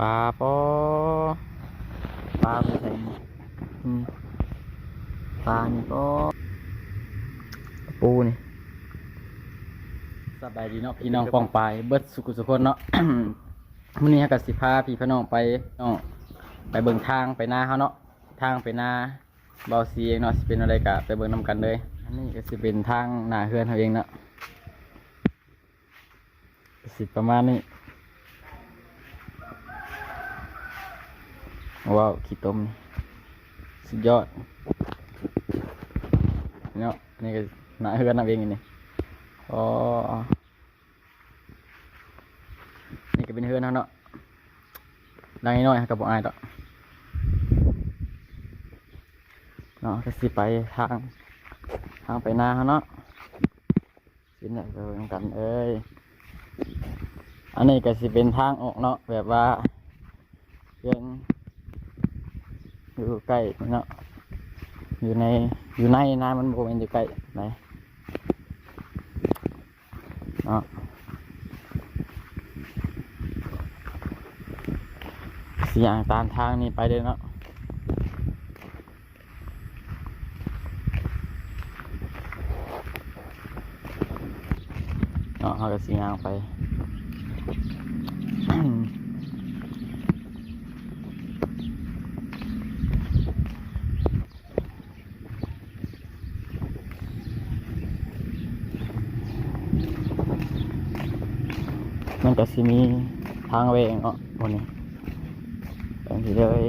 ปลาปอปลาไปใส่อืมปลานี่ก็ปูนี่สบายดีเนาะพี่น้องปองปลายเบิดสุขุสุคนเนาะมื้อนี้ฮะกับสิพาพี่พี่น้องไปเนาะไปเบิ่งทางไปหน้าเขาเนาะทางไปหน้าเบาซีเองเนาะสิเป็นอะไรกะไปเบิ่งนํกันเลยอันนี้ก็สิเป็นทางหน้าเฮือนเขาเองเนาะก็สิประมาณนี้ ว้าวขี้ต้มสุดยอดเนาะนี่ก็หนาเฮือนนับเองนี่อ๋อนี่ก็เป็นเฮือนเขาเนาะดังน้อยกับบอกอายดอเนาะก็สิไปทางทางไปนาเขาเนาะสิเนี่ยไปเบิ่งกันเอ้ยอันนี้ก็สิเป็นทางออกเนาะแบบว่าเพื่อน อยู่ใกล้เนาะอยู่ในอยู่ในน้ำมันโบเป็นอยู่ใกล้ไหนเนาะเสียงตามทางนี้ไปเลยเนาะเนาะเขาก็เสียงไป มันก็สิมีทางเวงเนาะวันนี้อย่างที่เลย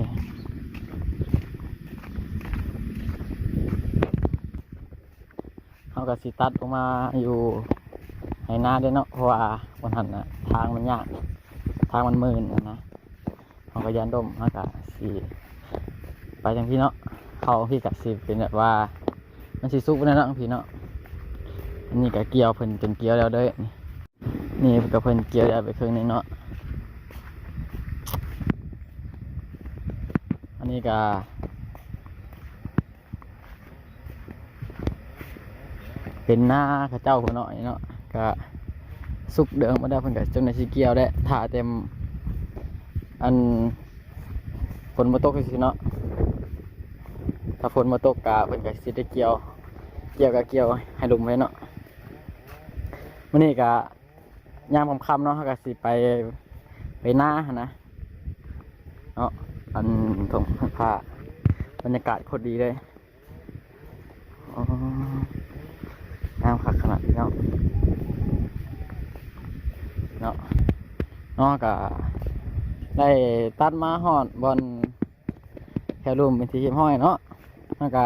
เขาก็สิตัดออกมาอยู่ให้หน้าได้เนาะเพราะว่าวันหันนะทางมันยาก ทางมันมืนนะเขาก็ยันดมเขาก็สิไปจังพี่เนาะเขาพี่กับสิเป็นแบบว่ามันสิซุกไปเนาะพี่เนาะอันนี้ก็เกี่ยวเพิ่นจนเกี่ยวแล้วเด้อ นี่กับเพิ่นเกี่ยวได้ไปครึ่งนึงเนาะ อันนี้ก็เป็นหน้าข้าเจ้าคนเนาะเนาะก็สุกเดืองมาได้เพิ่นก็จนในสิเกี่ยวได้ถ่าเต็ม อันฝนมาตกสิเนาะถ้าฝนมาตกกะเพิ่นก็สิได้เกี่ยว เกี่ยวก็เกี่ยวให้ลุมไว้เนาะมื้อนี้ก็ ยามค่ำๆเนาะเขาก็สิไปไปหน้านะเนาะอันตรงผ้าบรรยากาศโคตรดีเลยอ๋องามคักขนาดนี้เนาะเนาะเนาะก็ได้ตัดมาหอดบอลแถวรุมเป็นที่หิมห้อยเนาะแล้วก็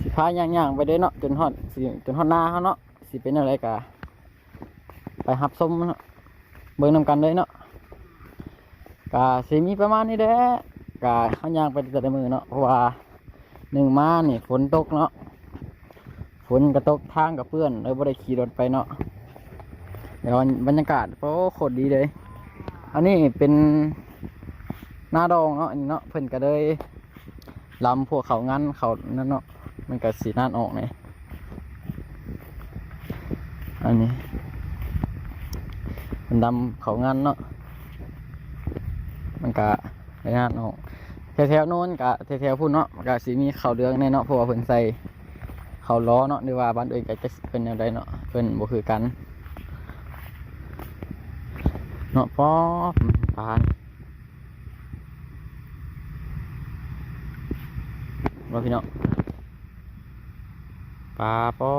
สิพาย่างๆไปเด้เนาะจนหอดสิจนหอดหน้าเขาเนาะสิเป็นอะไรกะ ไปหับส้มเบิ่งนำกันเลยเนาะกะสิมีประมาณนี้แหละกะเขาวยางไปแต่ละมือเนาะเพราะว่าหนึ่งมานี่ฝนตกเนาะฝนก็ตกทางกับเพื่อนเลยบ่ได้ขี่รถไปเนาะเดี๋ยวบรรยากาศโอ้โคตรดีเลย อันนี้เป็นหน้าดองเนาะเนาะเพิ่นก็เลยลำพวกเขางั้นเขานั่นเนาะมันก็สีน่านออกเนี่ยอันนี้ ดำเขางานเนาะมันกะในงานเนาะแถวๆโน้นกะแถวๆพุ่นเนาะมันกะสีมีเขาเรืองในเนาะเพราะว่าเพิ่นใส่เขาล้อเนาะหรือว่าบ้านเอื่นก็จะเป็นแนวใดเนาะเพิ่นบ่คือกันเนาะป๊อปปานว่าพี่เนาะปลาปอ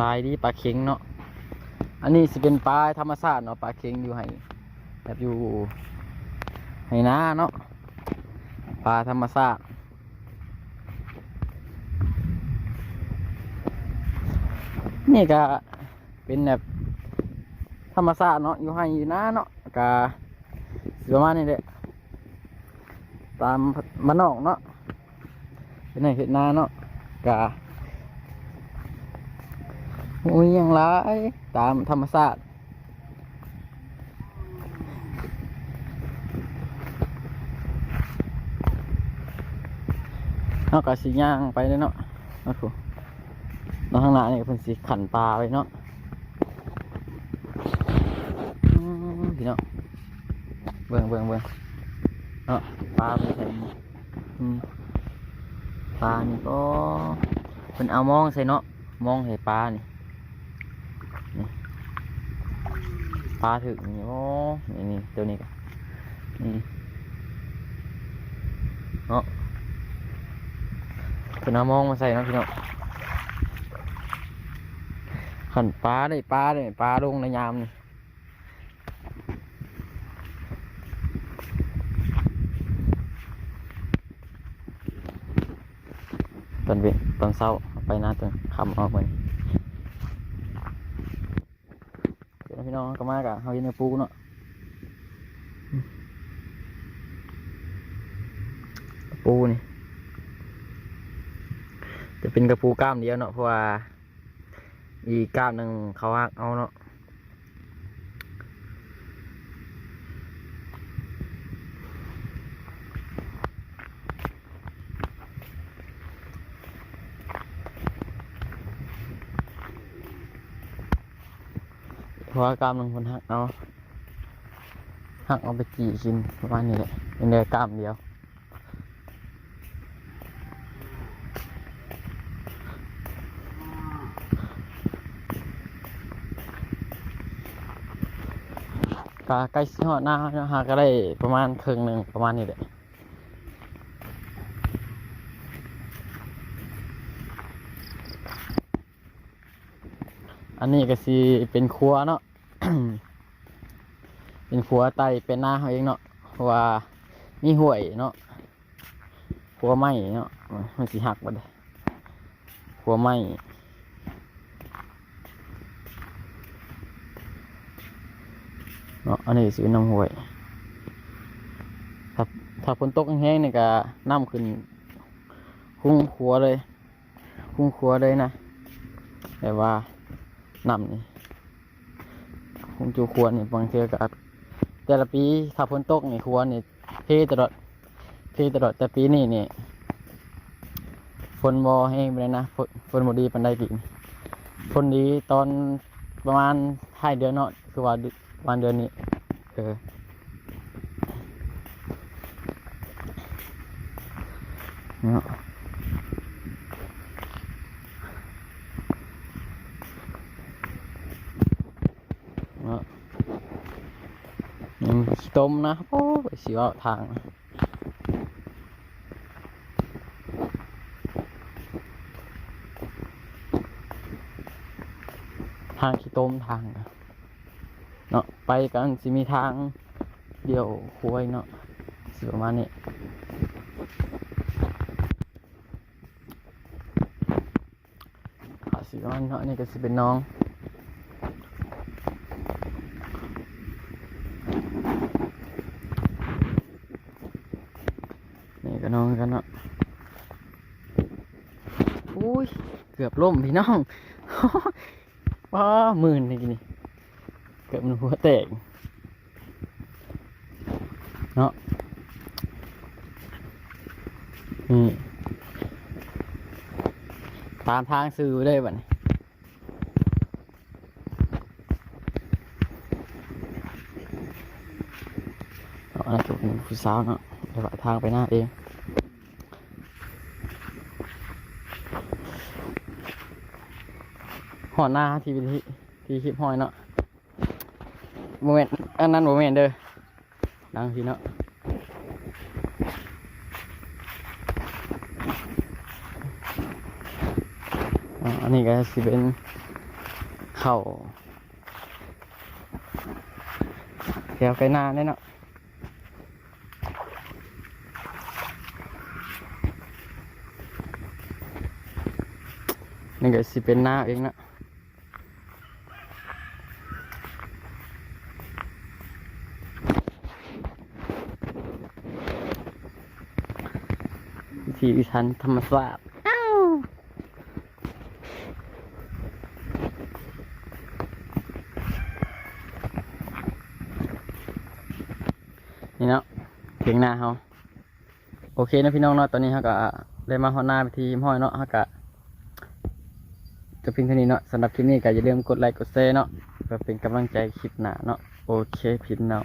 ลายดีปลาเค็งเนาะ อันนี้สิเป็นปลาธรรมชาติเนาะปลาเค็งอยู่ให้แบบอยู่ให้นาเนาะปลาธรรมชาตินี่ก็เป็นแบบธรรมชาติเนาะอยู่ให้อยู่นาเนาะก็ประมาณนี้แหละตามมานอกเนาะเป็นให้เห็ดนาเนาะก็ โอ้ยยังไรตามธรรมชาติเอากสีย่างไปเลยเนาะเอาถูกนาะข้างหน้านี่เป็นสีขันปลาไปเนาะพี่น้องเบิ่งเบิ่งเบิ่งเนาะปลาเป็นใส่ปลานี่ก็เป็นเอามองใส่เนาะมองให้ปลานี่ ปลาถึงนี่โอ้นี่นี่ตัวนี้กันนี่เนาะเป็นเอามองมาใส่นะพี่น้องขันปลาได้ปลาได้ปลาลงในยามนี่ตอนเวตอนเช้าไปหน้าตอนคำออกไปเดี๋ยวพี่ น้องก็มากะเฮาเห็นปูเนาะปูนี่จะเป็นกระปูกล้ามเดียวเนาะเพราะว่าอีกกล้ามหนึ่งเขาหักเอาเนาะ เพราะว่ากล้ามหนึ่งคนหักเอาหักเอาไปจีกินประมาณนี้แหละเป็นเนื้อกล้ามเดียวก็ใกล้สิฮอดหน้าเนาะหาก็ได้ประมาณครึ่งหนึ่งประมาณนี้แหละ อันนี้ก็สิเป็นครัวเนาะ เป็นครัวไตเป็นหน้าเขาเองเนาะเพราะว่ามีห่วยเนาะครัวไม้เนาะ มันสิหักบ่ได้ครัวไม้เนาะ อันนี้สิเป็นน้ำห้วย ถ้าถ้าฝนตกแห้งๆนี่ก็น้ำขึ้นคุ้งขัวเลย คุ้งขัวเลยนะ แต่ว่า น้ำนี่คุ้งจูขัวนี่บางเทือก็อาจแต่ละปีถ้าฝนตกนี่ขัวนี่เทตลอดเทตลอดแต่ปีนี้นี่ฝนบ่แห้งไปเลยนะฝนฝนบ่ดีปันใดปีนี้ฝนดีตอนประมาณท้ายเดือนเนาะคือว่าเดือนเดือนนี้เออเนาะเนาะยังขี้ ต้มนะโอ้ยสิว่าทางทางขี้ต้มทางเนาะไปกันสิมีทางเดี่ยวคุยเนาะสิประมาณนี้ขาสิประมาณเนาะนี่ก็สิเป็นน้องนี่ก็น้องกันเนาะอุ้ยเกือบล่มพี่น้องว้าหมื่นนี่กินนี่เกิดมันหัวแตกเนาะนี่ตามทางซื้อได้บ่เนี่ยเอาอันนั้นเป็นผู้สาวเนาะเดี๋ยวว่าทางไปหน้าเอง หอดหน้าที่ที่ที่คลิปห้อยเนาะโมเมนต์อันนั้นโมเมนต์เด้อดังพี่เนาะอันนี้ก็สิเป็นเข่าแถวไกลนาเนี่เนาะนี่ก็สิเป็นหน้าเองเนาะ วิถีวิถันธรรมศาสตร์นี่เนาะเถียงนาเขาโอเคนะพี่น้องเนาะตอนนี้เขาก็ได้มาฮอนหน้าไปทีมห้อยเนาะเขาก็จะพียงเท่านี้เนาะสำหรับคลิปนี้ก็อย่าลืมกดไลค์กดแชร์เนาะเพื่อเป็นกำลังใจคลิปหน้าเนาะโอเคพี่น้อง